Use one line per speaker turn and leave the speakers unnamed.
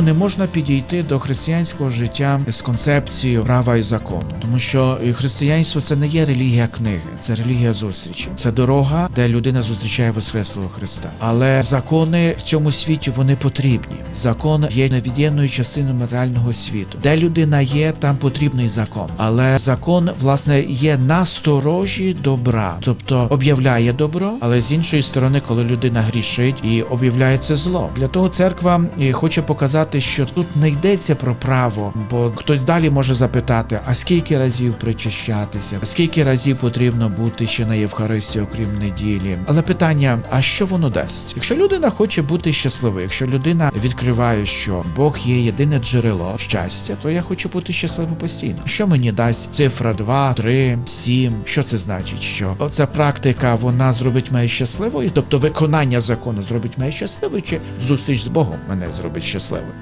Не можна підійти до християнського життя з концепцією права і закону, тому що християнство це не є релігія книги, це релігія зустрічі. Це дорога, де людина зустрічає Воскреслого Христа. Але закони в цьому світі вони потрібні. Закон є невід'ємною частиною матеріального світу. Де людина є, там потрібний закон. Але закон, власне, є насторожі добра, тобто об'являє добро, але з іншої сторони, коли людина грішить і об'являється зло. Для того церква е, хоче показати, що тут не йдеться про право, бо хтось далі може запитати: а скільки разів причащатися, а скільки разів потрібно бути ще на Євхаристії, окрім неділі. Але питання: а що воно дасть? Якщо людина хоче бути щасливою, якщо людина відкриває, що Бог є єдине джерело щастя, то я хочу бути щасливим постійно. Що мені дасть цифра 2, 3, 7? Що це значить? Що оця практика вона зробить мене щасливою, тобто виконання закону зробить мене щасливою, чи зустріч з Богом мене зробить щасливим?